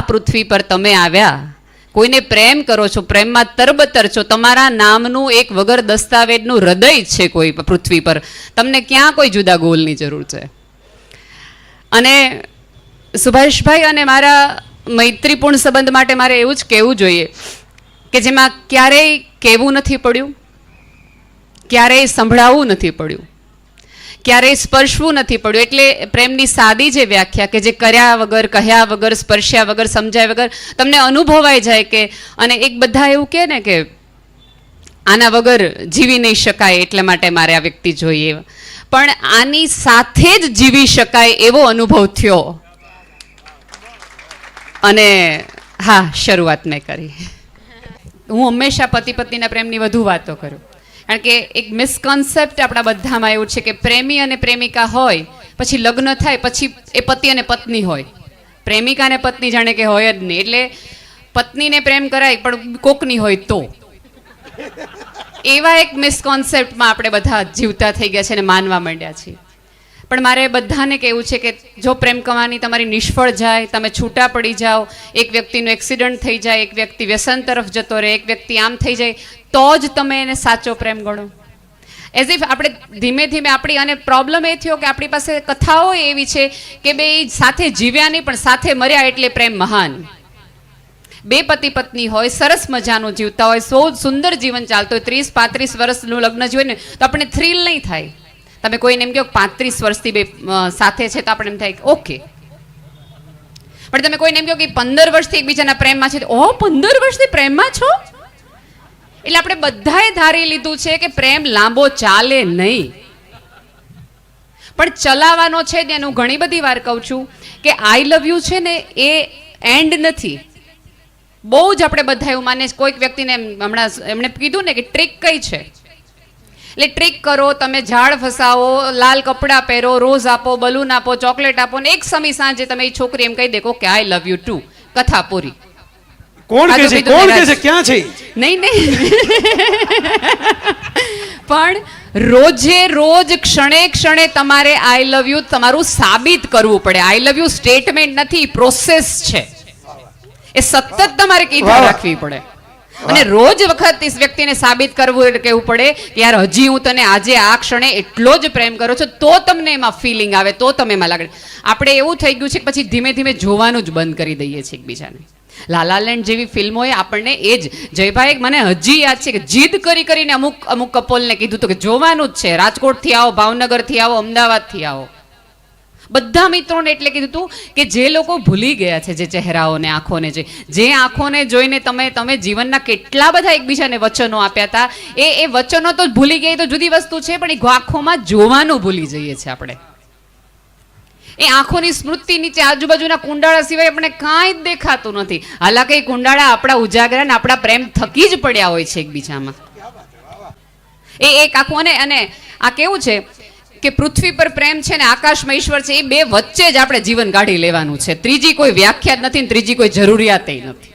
આ પૃથ્વી પર તમે આવ્યા. કોઈને પ્રેમ કરો છો, પ્રેમમાં તરબતર છો, તમારા નામનું એક વગર દસ્તાવેજનું હૃદય છે કોઈ પૃથ્વી પર. તમને ક્યાં કોઈ જુદા ગોલની જરૂર છે? અને સુભાષભાઈ અને મારા મૈત્રીપૂર્ણ સંબંધ માટે મારે એવું જ કહેવું જોઈએ કે જેમાં ક્યારેય કહેવું નથી પડ્યું, ક્યારેય સંભળાવવું નથી પડ્યું. ક્યારેય સ્પર્શવું નથી પડ્યું. એટલે પ્રેમની સાદી જે વ્યાખ્યા કે જે કર્યા વગર, કહ્યા વગર, સ્પર્શ્યા વગર, સમજાય વગર, તમને અનુભવાઈ જાય કે, અને એક બધા એવું કહે ને કે, આના વગર જીવી નહીં શકાય એટલા માટે મારે આ વ્યક્તિ જોઈએ. પણ આની સાથે જ જીવી શકાય એવો અનુભવ થયો. અને હા, શરૂઆત મેં કરી. હું હંમેશા પતિ પત્નીના પ્રેમની વધુ વાતો કરું. કારણ કે એક મિસકન્સેપ્ટ આપણા બધામાં એવું છે કે પ્રેમી અને પ્રેમિકા હોય, પછી લગ્ન થાય, પછી એ પતિ અને પત્ની હોય. પ્રેમિકા અને પત્ની જાણે કે હોય જ નહીં. એટલે પત્નીને પ્રેમ કરાય, પણ કોકની હોય તો. એવા એક મિસકોન્સેપ્ટમાં આપણે બધા જીવતા થઈ ગયા છે અને માનવા માંડ્યા છીએ. પણ મારે બધાને કહેવું છે કે જો પ્રેમ કમાની તમારી નિષ્ફળ જાય, તમે છૂટા પડી જાઓ, એક વ્યક્તિનું એક્સિડન્ટ થઈ જાય, એક વ્યક્તિ વ્યસન તરફ જતો રહે, એક વ્યક્તિ આમ થઈ જાય, તો જ તમે એને સાચો પ્રેમ ગણો. એઝ ઇફ આપણે ધીમે ધીમે આપણી, અને પ્રોબ્લેમ એ થયો કે આપણી પાસે કથાઓ એવી છે કે બે સાથે જીવ્યા નહીં, પણ સાથે મર્યા એટલે પ્રેમ મહાન. બે પતિ પત્ની હોય, સરસ મજાનું જીવતા હોય, સૌ સુંદર જીવન ચાલતું હોય, ત્રીસ પાંત્રીસ વર્ષનું લગ્ન જોઈએ ને, તો આપણે થ્રીલ નહીં થાય. તમે કોઈને એમ કહો પાંત્રીસ વર્ષથી બે સાથે છે તો આપણે એમ થાય ઓકે. પણ તમે કોઈને એમ કહો કે પંદર વર્ષથી એકબીજાના પ્રેમમાં છે ઓ પંદર વર્ષથી પ્રેમમાં છો? એટલે આપણે બધાએ ધારી લીધું છે કે પ્રેમ લાંબો ચાલે નહીં. પણ ચલાવવાનો છે ને હું ઘણી બધી વાર કહું છું કે આઈ લવ યુ છે ને એ એન્ડ નથી. બહુ જ આપણે બધા એવું માને કોઈક વ્યક્તિને હમણાં એમણે કીધું ને કે ટ્રીક કઈ છે? એટલે ટ્રીક કરો તમે ઝાડ ફસાવો લાલ કપડાં પહેરો રોઝ આપો બલૂન આપો ચોકલેટ આપો ને એક સમય સાંજે તમે એ છોકરી એમ કહી દેખો કે આઈ લવ યુ ટુ કથા પૂરી. કોણ આ કે છે? કોણ કે છે? ક્યાં છે? નહીં નહીં. પણ રોજે રોજ ક્ષણે ક્ષણે તમારે આઈ લવ યુ તમારું સાબિત કરવું પડે. આઈ લવ યુ સ્ટેટમેન્ટ નથી પ્રોસેસ છે. એ સતત તમારે કીધા રાખવી પડે. અને રોજ વખત તે વ્યક્તિને સાબિત કરવું એટલે કહેવું પડે કે યાર હજી હું તને આજે આ ક્ષણે એટલો જ પ્રેમ કરું છું, તો તમને એમાં ફિલિંગ આવે, તો તમે એમાં લાગે. આપણે એવું થઈ ગયું છે કે પછી ધીમે ધીમે જોવાનું જ બંધ કરી દઈએ છીએ એકબીજાને. લાલાલેન્ડ જેવી ફિલ્મોએ આપણને એ જ. જયભાઈ, મને હજી યાદ છે કે જીદ કરી કરીને અમુક અમુક કપોલને કીધું હતું કે જોવાનું જ છે. રાજકોટથી આવો, ભાવનગરથી આવો, અમદાવાદથી આવો. બધા મિત્રોને એટલે કીધું હતું કે જે લોકો ભૂલી ગયા છે જે ચહેરાઓને, આંખોને, જે જે આંખોને જોઈને તમે તમે જીવનના કેટલા બધા એકબીજાને વચનો આપ્યા હતા. એ એ વચનો તો ભૂલી ગઈ તો જુદી વસ્તુ છે, પણ એ આંખોમાં જોવાનું ભૂલી જઈએ છીએ આપણે. એ આંખોની સ્મૃતિ નીચે આજુબાજુના કુંડાળા સિવાય આપણે કાંઈ જ દેખાતું નથી. હાલાકી એ કુંડાળા આપણા ઉજાગરા ને આપણા પ્રેમ થકી જ પડ્યા હોય છે એકબીજામાં. એ એક આખું અને અને આ કેવું છે? કે પૃથ્વી પર પ્રેમ છે ને આકાશમાં ઈશ્વર છે, એ બે વચ્ચે જ આપણે જીવન કાઢી લેવાનું છે. ત્રીજી કોઈ વ્યાખ્યા નથી ત્રીજી કોઈ જરૂરિયાત નથી.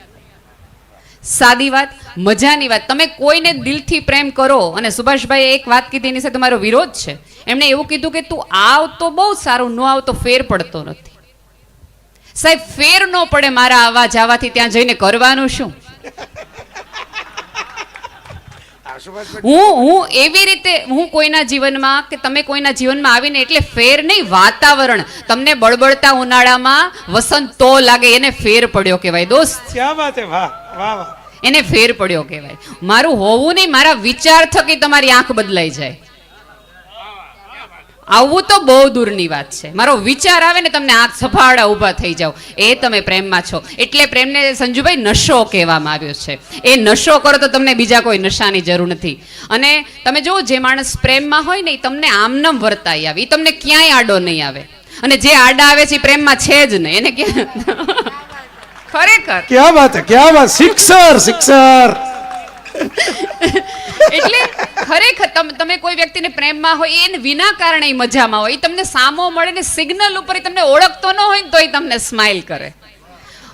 સાદી વાત, મજાની વાત. તમે કોઈને દિલથી પ્રેમ કરો, અને સુભાષભાઈએ એક વાત કીધી, એની સાથે મારો વિરોધ છે. એમણે એવું કીધું કે તું આવ તો બહુ સારું, ન આવ તો ફેર પડતો નથી. સાહેબ, ફેર ન પડે મારા આવા જવાથી ત્યાં જઈને કરવાનું શું? હું હું એવી રીતે હું કોઈના જીવનમાં કે તમે કોઈના જીવનમાં આવીને એટલે ફેર નહીં વાતાવરણ. તમને બળબડતા ઉનાળામાં વસંત તો લાગે એને ફેર પડ્યો કહેવાય દોસ્ત. ક્યાં વાત હે? વાહ વાહ વાહ. એને ફેર પડ્યો કહેવાય. મારું હોવું નહીં મારા વિચાર થકી તમારી આંખ બદલાઈ જાય. આવવું તો બહુ દૂરની વાત છે. મારો વિચાર આવે ને તમને આંખ સફાળા ઊભા થઈ જાઓ. એ તમે પ્રેમમાં છો. એટલે પ્રેમને સંજુભાઈ નશો કહેવામાં આવ્યો છે. એ નશો કરો તો તમને બીજા કોઈ નશાની જરૂર નથી. અને તમે જુઓ, જે માણસ પ્રેમમાં હોય ને, એ તમને આમનમ વર્તાઈ આવે. એ તમને ક્યાંય આડો નહીં આવે. અને જે આડા આવે છે, એ પ્રેમમાં છે જ નહીં. એને ક્યાં? ખરેખર. ક્યાં વાત ક્યાં વાત? સિક્સર સિક્સર એટલે ખરેખર તમ- કોઈ વ્યક્તિને પ્રેમમાં હોય, એને વિના કારણે મજામાં હોય તમને સામો મળે ને સિગ્નલ ઉપર તમને ઓળખતો ન હોય ને તો તમને સ્માઇલ કરે.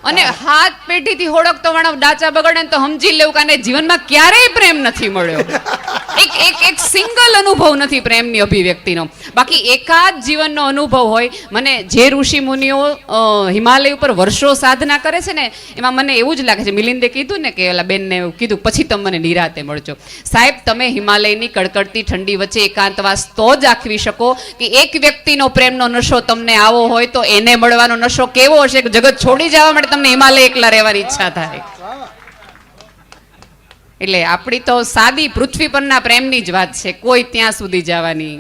અને હાથ પેઢીથી ઓળખતો માણસ ડાચા બગડે તો સમજી લેવું કે જીવનમાં ક્યારેય પ્રેમ નથી મળ્યો. એક એક એક સિંગલ અનુભવ નથી પ્રેમની અભિવ્યક્તિનો. બાકી એકાદ જીવનનો અનુભવ હોય, મને જે ઋષિ મુનિઓ હિમાલય ઉપર વર્ષો સાધના કરે છે ને, એમાં મને એવું જ લાગે છે, મિલિંદે કીધું ને કે ઓલા બેનને એવું કીધું, પછી તમે મને નિરાતે મળજો. સાહેબ, તમે હિમાલયની કડકડતી ઠંડી વચ્ચે એકાંતવાસ તો જ આખવી શકો કે એક વ્યક્તિનો પ્રેમનો નશો તમને આવો હોય તો એને મળવાનો નશો કેવો હશે? જગત છોડી જવા માટે તમને હિમાલય એકલા રહેવાની ઈચ્છા થાય. એટલે આપણી તો સાદી પૃથ્વી પરના પ્રેમની જ વાત છે, કોઈ ત્યાં સુધી જવાની.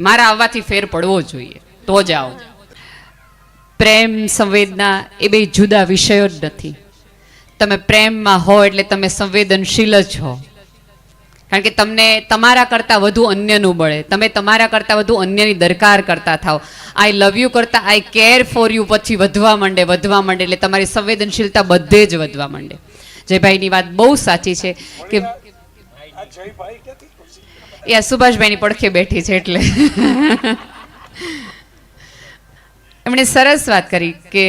મારા આવવાથી ફેર પડવો જોઈએ, તો જ આવો. પ્રેમ સંવેદના એ બે જુદા વિષયો જ નથી. તમે પ્રેમમાં હો એટલે તમે સંવેદનશીલ જ હો. કારણ કે તમને તમારા કરતાં વધુ અન્યનું બળે. તમે તમારા કરતાં વધુ અન્યની દરકાર કરતા થાવ આઈ લવ યુ કરતાં આઈ કેર ફોર યુ પછી વધવા માંડે વધવા માંડે. એટલે તમારી સંવેદનશીલતા બધે જ વધવા માંડે. જયભાઈની વાત બહુ સાચી છે કે આ સુભાષભાઈની પડખે બેઠી છે એટલે. એમણે સરસ વાત કરી કે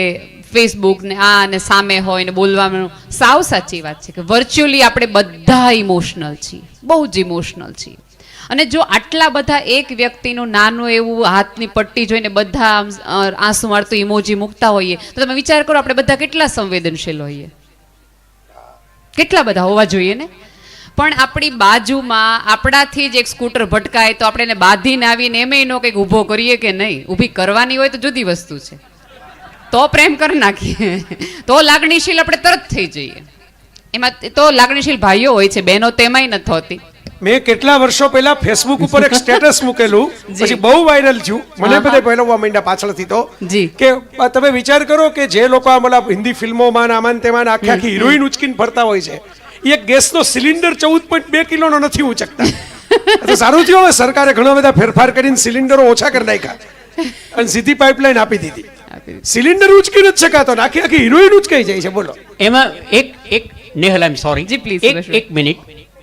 ફેસબુક ને આ ને સામે હોય ને બોલવાનું. સાવ સાચી વાત છે કે વર્ચ્યુઅલી આપણે બધા ઇમોશનલ છીએ. બહુ જ ઇમોશનલ છીએ. અને જો આટલા બધા એક વ્યક્તિનું નાનું એવું હાથની પટ્ટી જોઈને બધા આંસુ મારતું ઇમોજી મૂકતા હોઈએ, તો તમે વિચાર કરો આપણે બધા કેટલા સંવેદનશીલ હોઈએ. કેટલા બધા હોવા જોઈએ ને? પણ આપણી બાજુમાં આપણાથી જ એક સ્કૂટર ભટકાય તો આપણે એને બાંધીને આવીને એમ એનો કંઈક ઊભો કરીએ કે નહીં? ઊભી કરવાની હોય તો જુદી વસ્તુ છે. તો પ્રેમ કરી નાખીએ. તો લાગણીશીલ આપણે તરત થઈ જઈએ. એમાં તો લાગણીશીલ ભાઈઓ હોય છે બહેનો તેમાંય નથી હોતી મેં કેટલા વર્ષો પહેલા ફેસબુક ઉપર એક સ્ટેટસ મૂકેલું. પછી બહુ વાયરલ થયું. મને બધા પહેલવવા માંડ્યા પાછળથી તો. કે તમે વિચાર કરો કે જે લોકો આ મતલબ હિન્દી ફિલ્મોમાં આમાં તેમાં આખી આખી હિરોઈન ઉચકીને ફરતા હોય છે. એ એક ગેસનો સિલિન્ડર ચૌદ પોઈન્ટ બે કિલોનો નથી ઉચકતા. તો સારું થયું હવે સરકારે ઘણા બધા ફેરફાર કરીને સિલિન્ડરો ઓછા કરી નાખ્યા. અને સીધી પાઇપલાઇન આપી દીધી. સિલિન્ડર ઉચકી નથી શકાતો આખી આખી હિરોઈન ઉચકાઈ જાય છે બોલો. એમાં એક એક Nehal I sorry ji, please એક એક મિનિટ.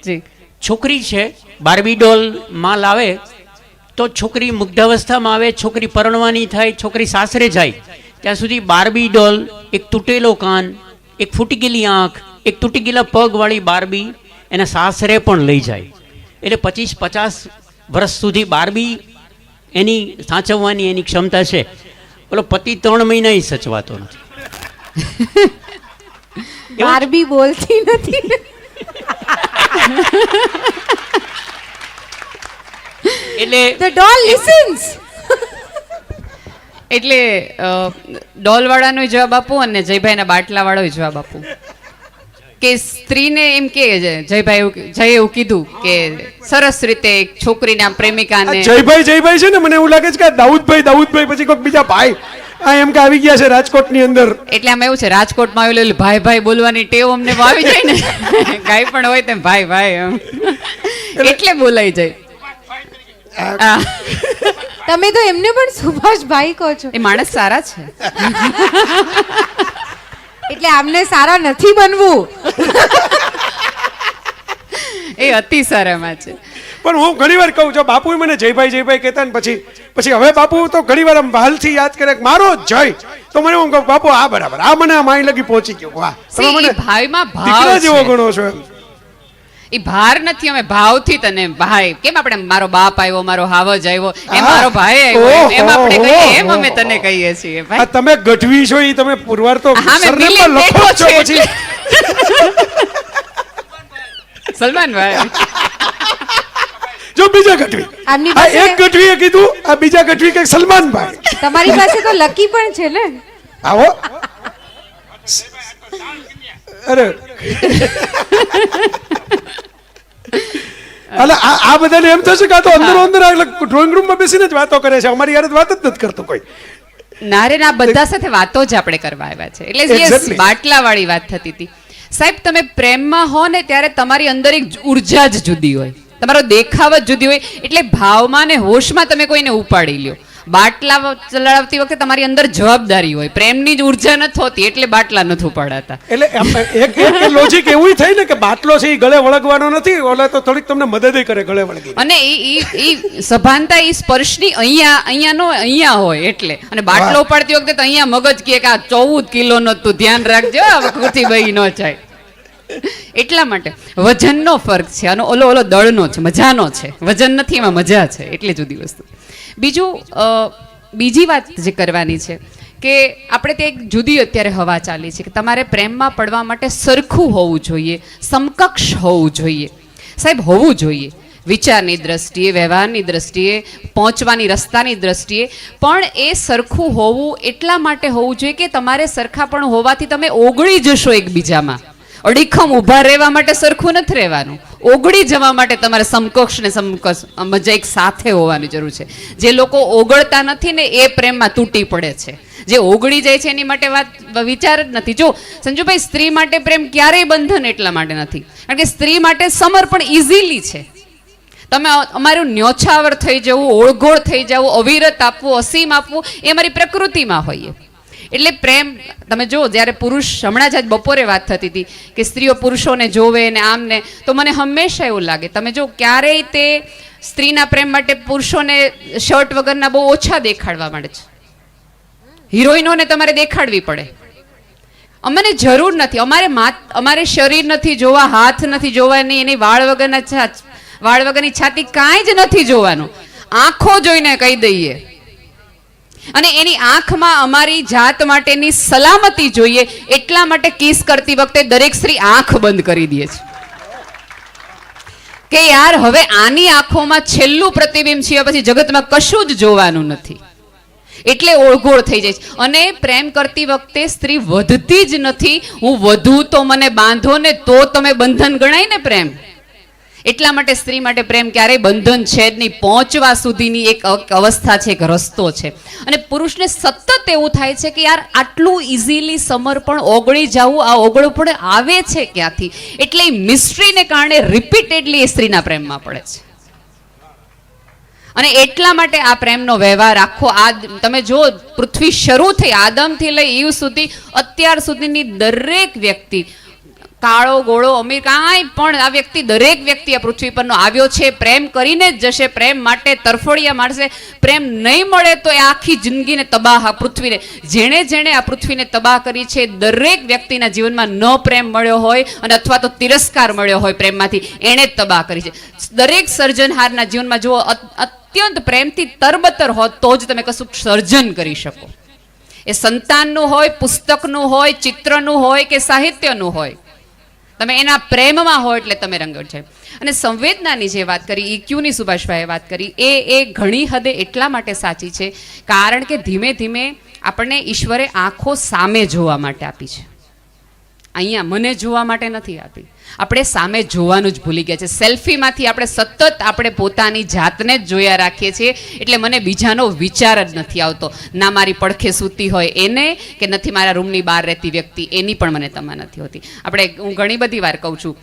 જી. છોકરી છે બાર્બી ડોલમાં લાવે તો છોકરી મુગ્ધાવસ્થામાં આવે છોકરી પરણવાની થાય છોકરી સાસરે જાય. ત્યાં સુધી બાર્બી ડોલ એક તૂટેલો કાન એક ફૂટી ગયેલી આંખ એક તૂટી ગયેલા પગવાળી બાર્બી એના સાસરે પણ લઈ જાય. એટલે પચીસ પચાસ વર્ષ સુધી બાર્બી એની સાચવવાની એની ક્ષમતા છે. ઓલો પતિ ત્રણ મહિના સચવાતો નથી. બારબી બોલતી નથી. એટલે ધ ડોલ લિસન્સ એટલે ડોલવાળાનો જવાબ આપું અને જયભાઈના બાટલાવાળો જવાબ આપું? કે સ્ત્રીને એમ કે જયભાઈ જય એવું કીધું કે સરસ રીતે એક છોકરીને પ્રેમિકાને જયભાઈ જયભાઈ છે ને મને એવું લાગે છે કે દાઉદભાઈ દાઉદભાઈ પછી કોઈક બીજા ભાઈ આ એમ કે આવી ગયા છે રાજકોટની અંદર. એટલે આમ એવું છે રાજકોટમાં આવેલું ભાઈ ભાઈ બોલવાની ટેવ અમને આવી જાય ને. કાંઈ પણ હોય તેમ ભાઈ ભાઈ એમ. એટલે બોલાઈ જાય. તમે તો એમને પણ સુભાષભાઈ કહો છો. એ માણસ સારા છે. એટલે આમને સારા નથી બનવું. એ અતિ સારામાં છે. પણ હું ઘણી વાર કહું છું બાપુ મને જયભાઈ જયભાઈ કહેતા ને પછી પછી હવે બાપુ તો ઘણી વાર આમ બહાલથી યાદ કરે કે મારો જય. તો મને હું કહું બાપુ આ બરાબર આ મને આ માઈ લગી પહોંચી ગયો. વાહ. તમે મને ભાઈમાં ભાવ જેવો. ગણો છો એમ. એ ભાર નથી અમે ભાવથી તને ભાઈ કેમ આપણે મારો બાપ આવ્યો મારો હાવજ આવ્યો એમ મારો ભાઈ આવ્યો એમ- આપણે કહીએ એમ અમે તને કહીએ છીએ ભાઈ. તમે ગઢવી છો એ તમે પુરવાર તો સરનેમમાં લખો છો પછી. સલમાન ભાઈ જો બીજા ગઢવી. આમની આ પાસે- એક ગઢવીએ કીધું આ બીજા ગઢવી કે સલમાન ભાઈ તમારી પાસે તો લકી પણ છે ને. આવો. અરે. અલે આ બધાને એમ થશે કે આ તો અંદર અંદર ડ્રોઈંગ રૂમમાં બેસીને જ વાતો કરે છે. અમારી યાર વાત જ નથી કરતો કોઈ. નારે ના બધા સાથે વાતો જ આપણે કરવા આવ્યા છે. એટલે જે Exactly. બાટલાવાળી વાત થતી હતી. સાહેબ તમે પ્રેમમાં હો ને ત્યારે તમારી અંદર એક ઊર્જા જ જુદી હોય. તમારો દેખાવ જ જુદી હોય. એટલે ભાવમાં ને હોશમાં તમે કોઈને ઉપાડી લ્યો. બાટલા ચલાવતી વખતે તમારી અંદર જવાબદારી હોય. પ્રેમની જ ઊર્જા નથી હોતી એટલે બાટલા નથી ઉપાડાતા એટલે એક એક લોજિક એવું થઈ ને કે બાટલો છે એ ગળે વળગવાનો નથી ઓલા તો થોડીક તમને મદદ કરે ગળે વળગી અને એ એ સભાનતા એ સ્પર્શની અહીંયા અહીંયા નો અહીંયા હોય એટલે. અને બાટલો. ઉપાડતી વખતે તો અહીંયા મગજ કે આ ચૌદ કિલોનો તું ધ્યાન રાખજો આ ખુરથી બહી ન જાય. એટલા માટે વજનનો ફરક છે. અને ઓલો ઓલો દળનો છે મજાનો છે. વજન નથી એમાં મજા છે. એટલી જુદી વસ્તુ. બીજું બીજી વાત જે કરવાની છે કે આપણે તે એક જુદી અત્યારે હવા ચાલી છે કે તમારે પ્રેમમાં પડવા માટે સરખું હોવું જોઈએ, સમકક્ષ હોવું જોઈએ. સાહેબ, હોવું જોઈએ. વિચારની દ્રષ્ટિએ, વ્યવહારની દ્રષ્ટિએ, પહોંચવાની રસ્તાની દ્રષ્ટિએ, પણ એ સરખું હોવું એટલા માટે હોવું જોઈએ કે તમારે સરખાપણ હોવાથી તમે ઓગળી જશો એકબીજામાં. અડીખમ ઊભા રહેવા માટે સરખું નથી રહેવાનું. ઓગળી જવા માટે તમારે સમકક્ષ ને સમકક્ષ મજા એક સાથે હોવાની જરૂર છે. જે લોકો ઓગળતા નથી ને એ પ્રેમમાં તૂટી પડે છે. જે ઓગળી જાય છે એની માટે વાત વિચાર જ નથી. જો સંજુભાઈ, સ્ત્રી માટે પ્રેમ ક્યારેય બંધન એટલા માટે નથી. કારણ કે સ્ત્રી માટે સમર્પણ ઇઝીલી છે. તમે અમારું ન્યોછાવર થઈ જવું, ઓળઘોળ થઈ જવું, અવિરત આપવું, અસીમ આપવું એ અમારી પ્રકૃતિમાં હોઈએ. એટલે પ્રેમ, તમે જો જ્યારે પુરુષ, હમણાં જ આજ બપોરે વાત થતી હતી કે સ્ત્રીઓ પુરુષોને જોવે ને આમ ને તો મને હંમેશા એવું લાગે. તમે જો ક્યારેય તે સ્ત્રીના પ્રેમ માટે પુરુષોને શર્ટ વગરના બહુ ઓછા દેખાડવા માંડે છે. હિરોઈનોને તમારે દેખાડવી પડે. અમને જરૂર નથી. અમારે માત, અમારે શરીર નથી જોવા, હાથ નથી જોવાની, એની વાળ વગરના વાળ વગરની છાતી કાંઈ જ નથી જોવાનું. આંખો જોઈને કહી દઈએ. અને એની આંખમાં અમારી જાત માટેની સલામતી જોઈએ, એટલા માટે કિસ કરતી વખતે દરેક સ્ત્રી આંખ બંધ કરી દે છે. કે યાર, હવે આની આંખોમાં છેલ્લું પ્રતિબિંબ છે પછી જગતમાં કશું જ જોવાનું નથી. એટલે ઓળઘોળ થઈ જાય છે. અને પ્રેમ કરતી વખતે સ્ત્રી વધતી જ નથી. હું વધુ તો મને બાંધો ને તો તમે બંધન ગણાય ને પ્રેમ. એટલા માટે સ્ત્રી માટે પ્રેમ ક્યારેય બંધન છે જ નહીં. પહોંચવા સુધીની એક અવસ્થા છે, એક રસ્તો છે. અને પુરુષને સતત એવું થાય છે કે યાર, આટલું ઇઝીલી સમર્પણ ઓગળી જવું, આ ઓગળું પણ આવે છે ક્યાંથી? એટલે એ મિસ્ટ્રીને કારણે રિપીટેડલી એ સ્ત્રીના પ્રેમમાં પડે છે. અને એટલા માટે આ પ્રેમનો વ્યવહાર આખો આ તમે જો પૃથ્વી શરૂ થઈ, આદમથી લઈ ઈવ સુધી, અત્યાર સુધીની દરેક વ્યક્તિ કાળો ગોળો, અમીર, કાંઈ પણ આ વ્યક્તિ, દરેક વ્યક્તિ આ પૃથ્વી પરનો આવ્યો છે. પ્રેમ કરીને જ જશે. પ્રેમ માટે તરફોડિયા મારશે. પ્રેમ નહીં મળે તો એ આખી જિંદગીને તબાહ આ પૃથ્વીને. જેણે જેણે આ પૃથ્વીને તબાહ કરી છે, દરેક વ્યક્તિના જીવનમાં ન પ્રેમ મળ્યો હોય અને અથવા તો તિરસ્કાર મળ્યો હોય પ્રેમમાંથી, એણે જ તબાહ કરી છે. દરેક સર્જનહારના જીવનમાં જુઓ અત્યંત પ્રેમથી તરબતર હોત તો જ તમે કશું સર્જન કરી શકો. એ સંતાનનું હોય, પુસ્તકનું હોય, ચિત્રનું હોય કે સાહિત્યનું હોય તમે એના પ્રેમમાં હો એટલે તમે રંગડ છે. અને સંવેદનાની જે વાત કરી ઇક્યુની સુભાષભાઈએ વાત કરી, એ એ ઘણી હદે એટલા માટે સાચી છે, કારણ કે ધીમે ધીમે આપણને ઈશ્વરે આંખો સામે જોવા માટે આપી છે. અહીંયા મને જોવા માટે નથી આપી. આપણે સામે જોવાનું જ ભૂલી ગયા છે. સેલ્ફીમાંથી આપણે સતત આપણે પોતાની જાતને જ જોયા રાખીએ છીએ. એટલે મને બીજાનો વિચાર જ નથી આવતો. ના મારી પડખે સૂતી હોય એને કે નથી મારા રૂમની બહાર રહેતી વ્યક્તિ, એની પણ મને તમા નથી હોતી. આપણે હું ઘણી બધી વાર કહું છું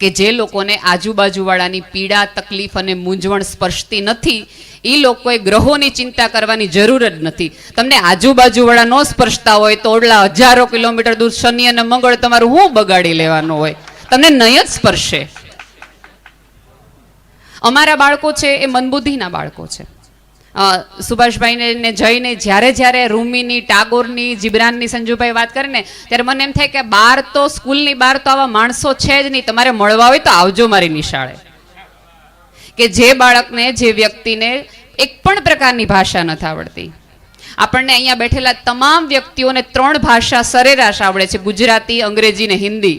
કે જે લોકોને આજુબાજુવાળાની પીડા, તકલીફ અને મૂંઝવણ સ્પર્શતી નથી એ લોકોએ ગ્રહોની ચિંતા કરવાની જરૂર જ નથી. તમને આજુબાજુવાળા ન સ્પર્શતા હોય તો ઓડલા હજારો કિલોમીટર દૂર શનિ અને મંગળ તમારું હું બગાડી લેવાનું હોય? તમને નહીં જ સ્પર્શે. અમારા બાળકો છે એ મંદબુદ્ધિના બાળકો છે. સુભાષભાઈને જઈને જ્યારે જ્યારે રૂમીની, ટાગોરની, જીબ્રાનની, સંજુભાઈ વાત કરે ને ત્યારે મને એમ થાય કે બહાર તો સ્કૂલની બહાર તો આવા માણસો છે જ નહીં. તમારે મળવા હોય તો આવજો મારી નિશાળે. કે જે બાળકને, જે વ્યક્તિને એક પણ પ્રકારની ભાષા નથી આવડતી. આપણને અહીંયા બેઠેલા તમામ વ્યક્તિઓને ત્રણ ભાષા સરેરાશ આવડે છે. ગુજરાતી, અંગ્રેજી ને હિન્દી.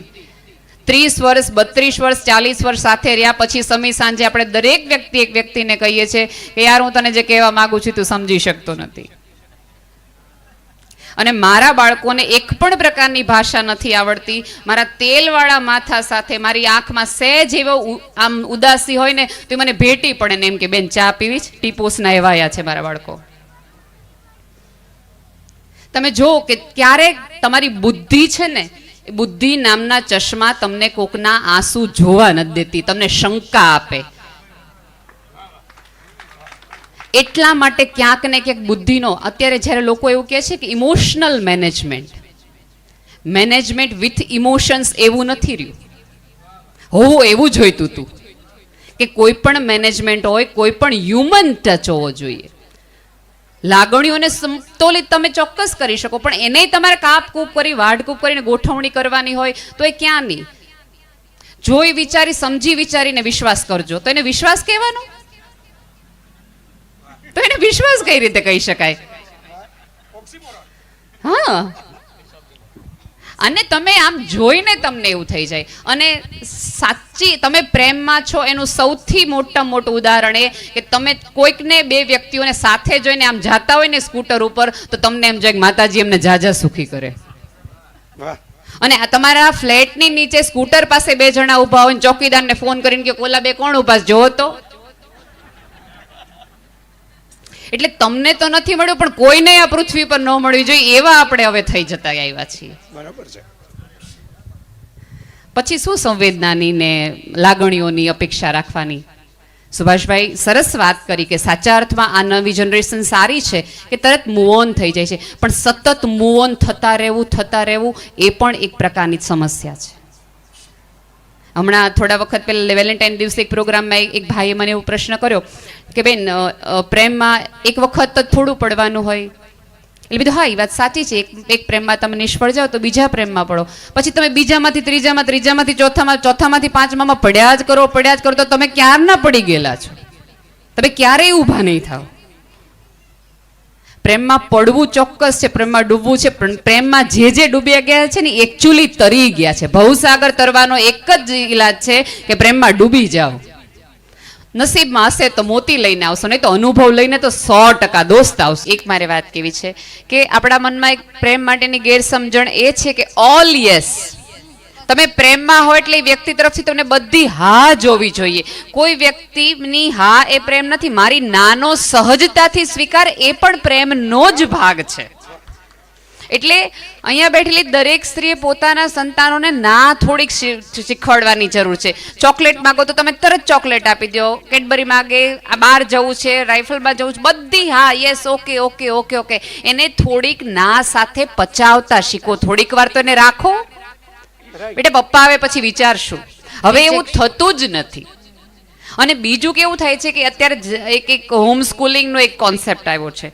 ત્રીસ વર્ષ, બત્રીસ વર્ષ, ચાલીસ વર્ષ સાથે રહ્યા પછી સમી સાંજે આપણે દરેક વ્યક્તિ એક વ્યક્તિને કહીએ છીએ કે, યાર, હું તને જે કહેવા માંગુ છું તું સમજી શકતો નથી. અને મારા બાળકોને એક પણ પ્રકારની ભાષા નથી આવડતી. મારા તેલવાળા માથા સાથે મારી આંખમાં સહેજ એવો આમ ઉદાસી હોય ને, તો મને ભેટી પડે ને એમ કે, બેન, ચા પીવી જ ટીપોસના એવાયા છે મારા બાળકો. તમે જો કે ક્યારેક તમારી બુદ્ધિ છે ને બુદ્ધિ નામના ચશ્મા તમને કોકના આંસુ જોવા નથી દેતી, તમને શંકા આપે. એટલા માટે ક્યાંક ને ક્યાંક બુદ્ધિનો, અત્યારે જ્યારે લોકો એવું કહે છે કે emotional management management with emotions એવું નથી રહ્યું. હોવું એવું જોઈતું હતું કે કોઈ પણ મેનેજમેન્ટ હોય, કોઈ પણ હ્યુમન ટચ હોવો જોઈએ. લાગણીઓને સંતુલિત તમે ચોક્કસ કરી શકો, પણ એને તમારે કાપ કૂપ કરી, વાઢ કૂપ કરીને ગોઠવણી કરવાની હોય તો એ ક્યાં નહીં. જોઈ વિચારી, સમજી વિચારીને વિશ્વાસ કરજો. તો એને વિશ્વાસ કહેવાનો? તો એને વિશ્વાસ કઈ રીતે કહી શકાય? હા. અને તમે આમ જોઈને તમને એવું થઈ જાય. અને સાચી તમે પ્રેમમાં છો એનું સૌથી મોટા મોટું ઉદાહરણ એ કે તમે કોઈકને બે વ્યક્તિઓને સાથે જોઈને આમ જાતા હોય ને સ્કૂટર ઉપર તો તમને એમ જાય કે માતાજી એમને જાજા સુખી કરે. અને આ તમારા ફ્લેટની નીચે સ્કૂટર પાસે બે જણા ઊભા હોય ચોકીદારને ફોન કરીને કે ઓલા બે કોણ ઊભા જોવો તો. એટલે તમને તો નથી મળ્યું પણ કોઈને આ પૃથ્વી પર ન મળવી જોઈએ એવા આપણે હવે થઈ જતા આવ્યા છીએ. બરાબર છે. પછી શું સંવેદનાની ને લાગણીઓની અપેક્ષા રાખવાની? સુભાષભાઈ સરસ વાત કરી કે સાચા અર્થમાં આ નવી જનરેશન સારી છે કે તરત મૂવ ઓન થઈ જાય છે. પણ સતત મૂવ ઓન થતા રહેવું થતા રહેવું એ પણ એક પ્રકારની સમસ્યા છે. હમણાં થોડા વખત પહેલા વેલેન્ટાઇન દિવસે એક પ્રોગ્રામમાં એક- ભાઈએ મને એવો પ્રશ્ન કર્યો કે, બેન પ્રેમમાં એક વખત તો થોડું પડવાનું હોય. એટલે બીજું હા, એ વાત સાચી છે. એક એક પ્રેમમાં તમે નિષ્ફળ જાઓ તો બીજા પ્રેમમાં પડો. પછી તમે બીજામાંથી, ત્રીજામાં, ત્રીજામાંથી, ચોથામાં, ચોથામાંથી, પાંચમામાં પડ્યા જ કરો, પડ્યા જ કરો, તો તમે ક્યારના પડી ગયેલા છો? તમે ક્યારેય ઊભા નહીં થાવ. પ્રેમમાં પડવું ચોક્કસ છે, પ્રેમમાં ડૂબવું છે, પણ પ્રેમમાં જે જે ડૂબ્યા ગયા છે ને એકચ્યુઅલી તરી ગયા છે. ભવસાગર તરવાનો એક જ ઈલાજ છે કે પ્રેમમાં ડૂબી જાઓ. નસીબમાં હશે તો મોતી લઈને આવશો, નહીં તો અનુભવ લઈને તો સો ટકા દોસ્ત આવશે. એક મારે વાત કેવી છે કે આપણા મનમાં એક પ્રેમ માટેની ગેરસમજણ એ છે કે ઓલ યસ તમે પ્રેમમાં હો એટલે વ્યક્તિ તરફથી તમને બધી હા જોવી જોઈએ. કોઈ વ્યક્તિની હા એ પ્રેમ નથી, મારી નાનો સહજતાથી સ્વીકાર એ પણ પ્રેમનો જ ભાગ છે. એટલે અહીંયા બેઠેલી દરેક સ્ત્રીએ પોતાના સંતાનોને ના થોડીક શીખવાડવાની જરૂર છે. ચોકલેટ માગો તો તમે તરત ચોકલેટ આપી દો. કેડબરી માગે, આ બહાર જવું છે, રાઇફલમાં જવું છે, બધી હા, yes, okay okay okay okay. એને થોડીક ના સાથે પચાવતા શીખો. થોડીક વાર તો એને રાખો. બેટા પપ્પા આવે પછી વિચારશું. હવે એવું થતું જ નથી. અને બીજું કેવું થાય છે કે અત્યારે એક એક હોમ સ્કૂલિંગનો એક કોન્સેપ્ટ આવ્યો છે.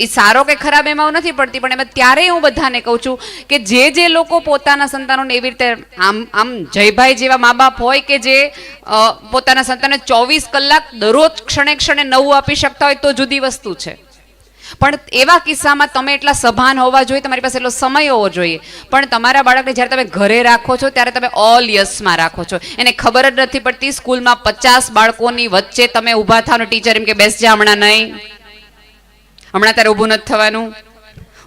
એ સારો કે ખરાબ એમાં નથી પડતી પણ એમાં ત્યારે હું બધાને કહું છું કે જે જે લોકો પોતાના સંતાનોને એવી રીતે આમ આમ જયભાઈ જેવા મા બાપ હોય કે જે પોતાના સંતાનને ચોવીસ કલાક દરરોજ ક્ષણે ક્ષણે નવું આપી શકતા હોય તો જુદી વસ્તુ છે. પણ એવા કિસ્સામાં તમે એટલા સભાન હોવા જોઈએ, તમારી પાસે એટલો સમય હોવો જોઈએ. પણ તમારા બાળકને જ્યારે તમે ઘરે રાખો છો, ત્યારે તમે ઓલ યસમાં રાખો છો. એને ખબર જ નથી પડતી સ્કૂલમાં પચાસ બાળકોની વચ્ચે તમે ઊભા થાવ ટીચર એમ કે, બેસ હમણાં નહીં. હમણાં તારે ઊભું નથી થવાનું.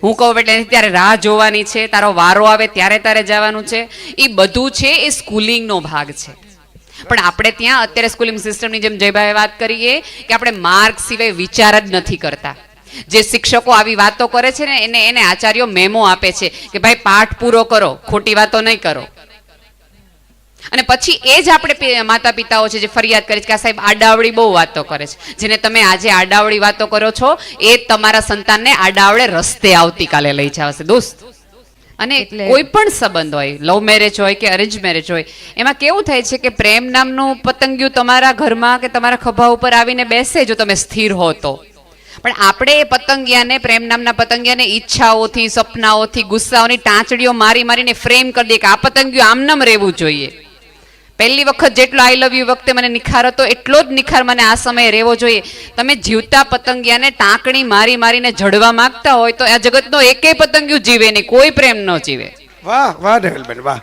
હું કહું, એટલે ત્યારે રાહ જોવાની છે, તારો વારો આવે ત્યારે તારે જવાનું છે. એ બધું છે, એ સ્કૂલિંગનો ભાગ છે. પણ આપણે ત્યાં, અત્યારે સ્કૂલિંગ સિસ્ટમની જેમ જયભાઈ વાત કરીએ, કે આપણે માર્ક સિવાય વિચાર જ નથી કરતા. જે શિક્ષકો આવી વાતો કરે છે ને એને એને આચાર્યો મેમો આપે છે કે ભાઈ પાઠ પૂરો કરો ખોટી વાતો નહીં કરો. અને પછી એ જ આપણે માતા પિતાઓ છે જે ફરિયાદ કરે છે કે આ સાહેબ આડાવડી બહુ વાતો કરે છે. જેને તમે આજે આડાવડી વાતો કરો છો એ તમારા સંતાનને આડાવડે રસ્તે આવતીકાલે લઈ જવાશે. દોસ્ત અને કોઈ પણ સંબંધ હોય લવ મેરેજ હોય કે અરેન્જ મેરેજ હોય એમાં કેવું થાય છે કે પ્રેમ નામનું પતંગિયું તમારા ઘરમાં કે તમારા ખભા ઉપર આવીને બેસે જો તમે સ્થિર હો તો. પણ આપણે એ પતંગિયાને, પ્રેમ નામના પતંગિયાને ઈચ્છાઓથી, સપનાઓથી, ગુસ્સાઓની ટાંચડીઓ મારી મારીને ફ્રેમ કરી દઈએ કે આ પતંગિયું આમનામ રહેવું જોઈએ. પહેલી વખત જેટલો આઈ લવ યુ વખતે મને નિખાર હતો, એટલો જ નિખાર મને આ સમયે રહેવો જોઈએ. તમે જીવતા પતંગિયાને ટાંકણી મારી મારીને જડવા માંગતા હોય તો આ જગતનો એકેય પતંગિયું જીવે નહીં, કોઈ પ્રેમ ન જીવે. વાહ વાહ વાહ.